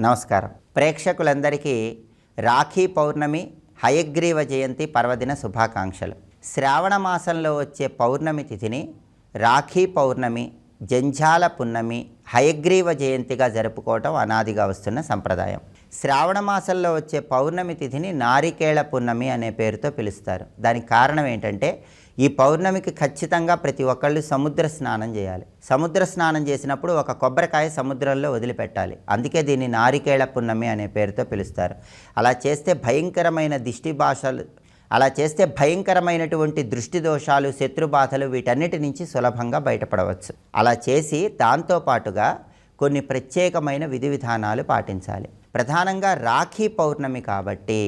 నమస్కారం. ప్రేక్షకులందరికీ రాఖీ పౌర్ణమి హయగ్రీవ జయంతి పర్వదిన శుభాకాంక్షలు. శ్రావణ మాసంలో వచ్చే పౌర్ణమి తిథిని రాఖీ పౌర్ణమి జంఝాల పున్నమి హయగ్రీవ జయంతిగా జరుపుకోవటం అనాదిగా వస్తున్న సంప్రదాయం. శ్రావణ మాసంలో వచ్చే పౌర్ణమి తిథిని నారికేళ పున్నమి అనే పేరుతో పిలుస్తారు. దానికి కారణం ఏంటంటే ఈ పౌర్ణమికి ఖచ్చితంగా ప్రతి ఒక్కళ్ళు సముద్ర స్నానం చేయాలి. సముద్ర స్నానం చేసినప్పుడు ఒక కొబ్బరికాయ సముద్రంలో వదిలిపెట్టాలి. అందుకే దీన్ని నారికేళ పున్నమి అనే పేరుతో పిలుస్తారు. అలా చేస్తే భయంకరమైన దిష్టి భాషలు అలా చేస్తే భయంకరమైనటువంటి దృష్టి దోషాలు శత్రుబాధలు వీటన్నిటి నుంచి సులభంగా బయటపడవచ్చు. అలా చేసి దాంతోపాటుగా కొన్ని ప్రత్యేకమైన విధి విధానాలు పాటించాలి. ప్రధానంగా రాఖీ పౌర్ణమి కాబట్టి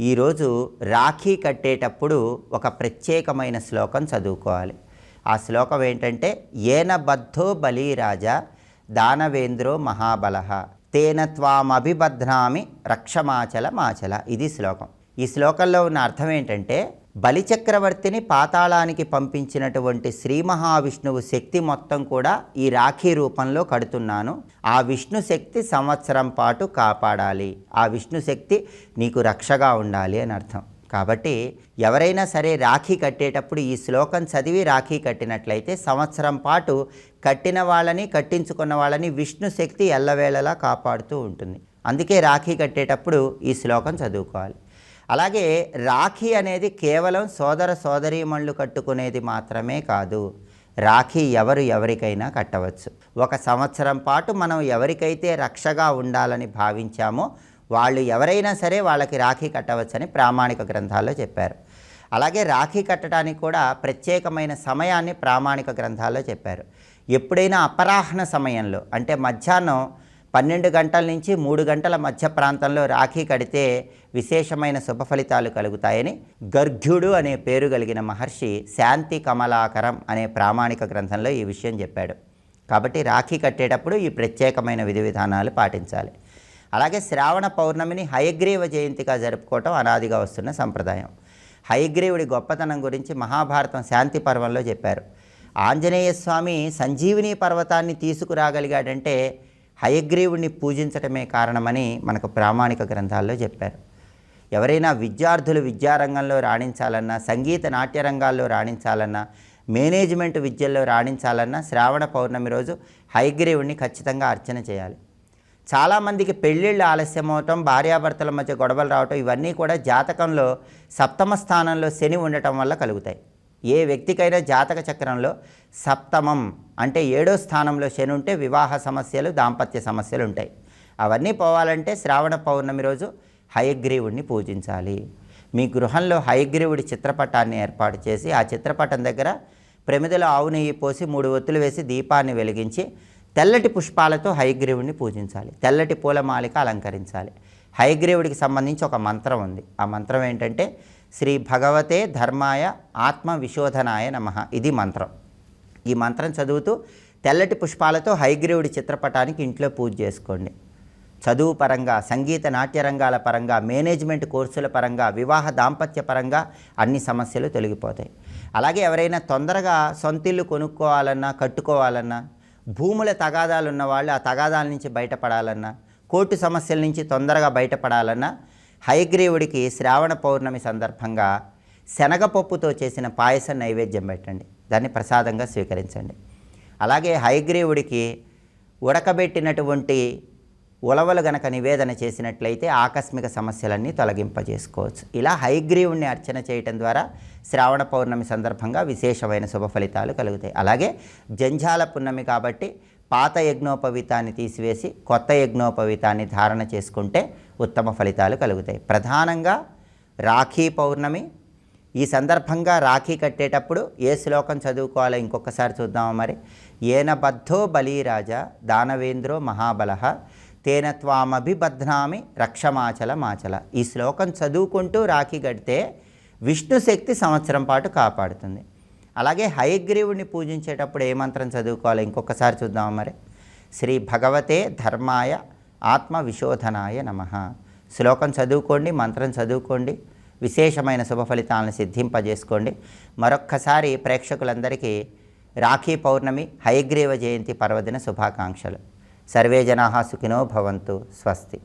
ఈరోజు రాఖీ కట్టేటప్పుడు ఒక ప్రత్యేకమైన శ్లోకం చదువుకోవాలి. ఆ శ్లోకం ఏంటంటే ఏన బద్ధో బలీరాజా దానవేంద్రో మహాబలహ తేన త్వామభిబధ్నామి రక్షమాచల మాచల ఇది శ్లోకం. ఈ శ్లోకంలో ఉన్న అర్థం ఏంటంటే బలిచక్రవర్తిని పాతాళానికి పంపించినటువంటి శ్రీ మహావిష్ణువు శక్తి మొత్తం కూడా ఈ రాఖీ రూపంలో కడుతున్నాను. ఆ విష్ణు శక్తి సంవత్సరం పాటు కాపాడాలి. ఆ విష్ణు శక్తి నీకు రక్షగా ఉండాలి అని అర్థం. కాబట్టి ఎవరైనా సరే రాఖీ కట్టేటప్పుడు ఈ శ్లోకం చదివి రాఖీ కట్టినట్లయితే సంవత్సరం పాటు కట్టిన వాళ్ళని కట్టించుకున్న వాళ్ళని విష్ణు శక్తి ఎల్లవేళలా కాపాడుతూ ఉంటుంది. అందుకే రాఖీ కట్టేటప్పుడు ఈ శ్లోకం చదువుకోవాలి. అలాగే రాఖీ అనేది కేవలం సోదర సోదరీమణులు కట్టుకునేది మాత్రమే కాదు. రాఖీ ఎవరు ఎవరికైనా కట్టవచ్చు. ఒక సంవత్సరం పాటు మనం ఎవరికైతే రక్షగా ఉండాలని భావించామో వాళ్ళు ఎవరైనా సరే వాళ్ళకి రాఖీ కట్టవచ్చని ప్రామాణిక గ్రంథాల్లో చెప్పారు. అలాగే రాఖీ కట్టడానికి కూడా ప్రత్యేకమైన సమయాన్ని ప్రామాణిక గ్రంథాల్లో చెప్పారు. ఎప్పుడైనా అపరాహ్న సమయంలో అంటే మధ్యాహ్నం పన్నెండు గంటల నుంచి మూడు గంటల మధ్య ప్రాంతంలో రాఖీ కడితే విశేషమైన శుభ ఫలితాలు కలుగుతాయని గర్గ్యుడు అనే పేరు కలిగిన మహర్షి శాంతి కమలాకరం అనే ప్రామాణిక గ్రంథంలో ఈ విషయం చెప్పాడు. కాబట్టి రాఖీ కట్టేటప్పుడు ఈ ప్రత్యేకమైన విధి విధానాలు పాటించాలి. అలాగే శ్రావణ పౌర్ణమిని హయగ్రీవ జయంతిగా జరుపుకోవటం అనాదిగా వస్తున్న సంప్రదాయం. హయగ్రీవుడి గొప్పతనం గురించి మహాభారతం శాంతి పర్వంలో చెప్పారు. ఆంజనేయ స్వామి సంజీవిని పర్వతాన్ని తీసుకురాగలిగాడంటే హయగ్రీవుడిని పూజించటమే కారణమని మనకు ప్రామాణిక గ్రంథాల్లో చెప్పారు. ఎవరైనా విద్యార్థులు విద్యారంగంలో రాణించాలన్నా సంగీత నాట్య రంగాల్లో రాణించాలన్నా మేనేజ్మెంట్ విద్యల్లో రాణించాలన్నా శ్రావణ పౌర్ణమి రోజు హయగ్రీవుడిని ఖచ్చితంగా అర్చన చేయాలి. చాలామందికి పెళ్ళిళ్ళు ఆలస్యం అవటం భార్యాభర్తల మధ్య గొడవలు రావటం ఇవన్నీ కూడా జాతకంలో సప్తమ స్థానంలో శని ఉండటం వల్ల కలుగుతాయి. ఏ వ్యక్తికైనా జాతక చక్రంలో సప్తమం అంటే ఏడో స్థానంలో శని ఉంటే వివాహ సమస్యలు దాంపత్య సమస్యలు ఉంటాయి. అవన్నీ పోవాలంటే శ్రావణ పౌర్ణమి రోజు హయగ్రీవుడిని పూజించాలి. మీ గృహంలో హయగ్రీవుడి చిత్రపటాన్ని ఏర్పాటు చేసి ఆ చిత్రపటం దగ్గర ప్రమిదలో ఆవు నెయ్యి పోసి మూడు ఒత్తులు వేసి దీపాన్ని వెలిగించి తెల్లటి పుష్పాలతో హయగ్రీవుడిని పూజించాలి. తెల్లటి పూలమాలిక అలంకరించాలి. హయగ్రీవుడికి సంబంధించి ఒక మంత్రం ఉంది. ఆ మంత్రం ఏంటంటే శ్రీ భగవతే ధర్మాయ ఆత్మ విశోధనాయ నమ. ఇది మంత్రం. ఈ మంత్రం చదువుతూ తెల్లటి పుష్పాలతో హైగ్రీవుడి చిత్రపటానికి ఇంట్లో పూజ చేసుకోండి. చదువు పరంగా సంగీత నాట్య రంగాల పరంగా మేనేజ్మెంట్ కోర్సుల పరంగా వివాహ దాంపత్య పరంగా అన్ని సమస్యలు తొలగిపోతాయి. అలాగే ఎవరైనా తొందరగా సొంతిల్లు కొనుక్కోవాలన్నా కట్టుకోవాలన్నా భూముల తగాదాలు ఉన్న వాళ్ళు ఆ తగాదాల నుంచి బయటపడాలన్నా కోర్టు సమస్యల నుంచి తొందరగా బయటపడాలన్నా హయగ్రీవుడికి శ్రావణ పౌర్ణమి సందర్భంగా శనగపప్పుతో చేసిన పాయసం నైవేద్యం పెట్టండి. దాన్ని ప్రసాదంగా స్వీకరించండి. అలాగే హయగ్రీవుడికి ఉడకబెట్టినటువంటి ఉలవలు గనక నివేదన చేసినట్లయితే ఆకస్మిక సమస్యలన్నీ తొలగింపజేసుకోవచ్చు. ఇలా హైగ్రీవుణ్ణి అర్చన చేయటం ద్వారా శ్రావణ పౌర్ణమి సందర్భంగా విశేషమైన శుభ ఫలితాలు కలుగుతాయి. అలాగే జంజాల పున్నమి కాబట్టి పాత యజ్ఞోపవీతాన్ని తీసివేసి కొత్త యజ్ఞోపవీతాన్ని ధారణ చేసుకుంటే ఉత్తమ ఫలితాలు కలుగుతాయి. ప్రధానంగా రాఖీ పౌర్ణమి. ఈ సందర్భంగా రాఖీ కట్టేటప్పుడు ఏ శ్లోకం చదువుకోవాలో ఇంకొకసారి చూద్దామా మరి? ఏన బద్ధో బలీరాజా దానవేంద్రో మహాబలహ తేన త్వామభిబధ్నామి రక్షమాచల మాచల. ఈ శ్లోకం చదువుకుంటూ రాఖీ కడితే విష్ణు శక్తి సంవత్సరం పాటు కాపాడుతుంది. అలాగే హయగ్రీవుడిని పూజించేటప్పుడు ఏ మంత్రం చదువుకోవాలో? ఇంకొకసారి చూద్దాం మరి. శ్రీ భగవతే ధర్మాయ ఆత్మ విశోధనాయ నమ. శ్లోకం చదువుకోండి మంత్రం చదువుకోండి విశేషమైన శుభ ఫలితాలను సిద్ధింపజేసుకోండి. మరొక్కసారి ప్రేక్షకులందరికీ రాఖీ పౌర్ణమి హయగ్రీవ జయంతి పర్వదిన శుభాకాంక్షలు. సర్వే జనా సుఖినో భవంతు స్వస్తి.